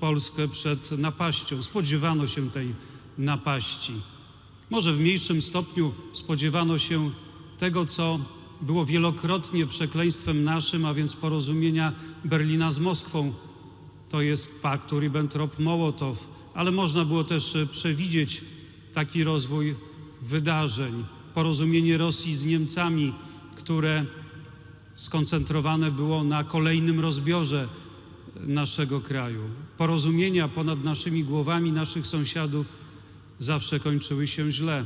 Polskę przed napaścią. Spodziewano się tej napaści. Może w mniejszym stopniu spodziewano się tego, co było wielokrotnie przekleństwem naszym, a więc porozumienia Berlina z Moskwą. To jest pakt Ribbentrop-Mołotow, ale można było też e, przewidzieć taki rozwój wydarzeń. Porozumienie Rosji z Niemcami, które skoncentrowane było na kolejnym rozbiorze naszego kraju. Porozumienia ponad naszymi głowami naszych sąsiadów zawsze kończyły się źle.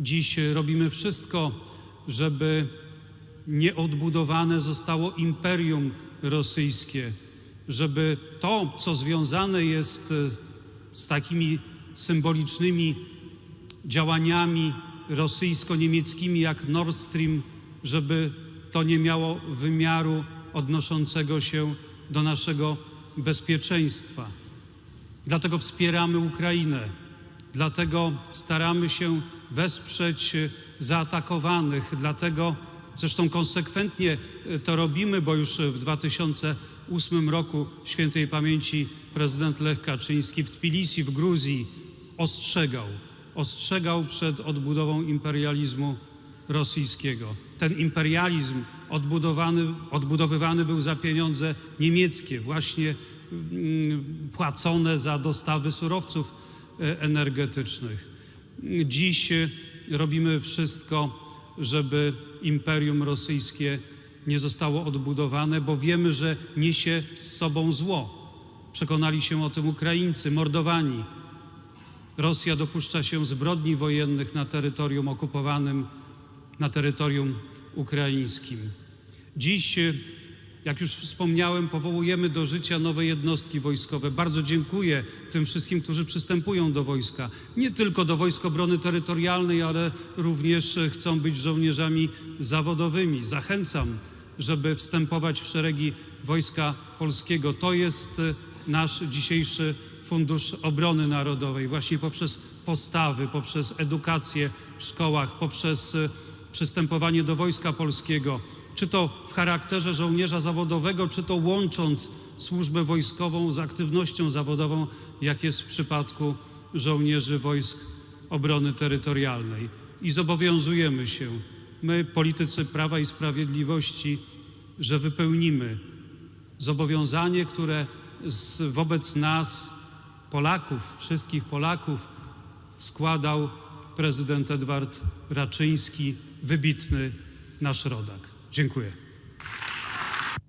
Dziś robimy wszystko, żeby nieodbudowane zostało imperium rosyjskie, żeby to, co związane jest e, z takimi symbolicznymi działaniami rosyjsko-niemieckimi jak Nord Stream, żeby to nie miało wymiaru odnoszącego się do naszego bezpieczeństwa. Dlatego wspieramy Ukrainę, dlatego staramy się wesprzeć zaatakowanych, dlatego zresztą konsekwentnie to robimy, bo już w 2008 roku świętej pamięci prezydent Lech Kaczyński w Tbilisi w Gruzji ostrzegał, ostrzegał przed odbudową imperializmu rosyjskiego. Ten imperializm odbudowywany był za pieniądze niemieckie, właśnie mm, płacone za dostawy surowców e, energetycznych. Dziś e, robimy wszystko, żeby imperium rosyjskie nie zostało odbudowane, bo wiemy, że niesie z sobą zło. Przekonali się o tym Ukraińcy, mordowani. Rosja dopuszcza się zbrodni wojennych na terytorium okupowanym, na terytorium ukraińskim. Dziś, e, jak już wspomniałem, powołujemy do życia nowe jednostki wojskowe. Bardzo dziękuję tym wszystkim, którzy przystępują do wojska. Nie tylko do Wojsk Obrony Terytorialnej, ale również e, chcą być żołnierzami zawodowymi. Zachęcam, żeby wstępować w szeregi Wojska Polskiego. To jest e, nasz dzisiejszy Fundusz Obrony Narodowej. Właśnie poprzez postawy, poprzez edukację w szkołach, poprzez przystępowanie do Wojska Polskiego, czy to w charakterze żołnierza zawodowego, czy to łącząc służbę wojskową z aktywnością zawodową, jak jest w przypadku żołnierzy Wojsk Obrony Terytorialnej. I zobowiązujemy się, my, politycy Prawa i Sprawiedliwości, że wypełnimy zobowiązanie, które z, wobec nas, Polaków, wszystkich Polaków, składał prezydent Edward Raczyński, wybitny nasz rodak. Dziękuję.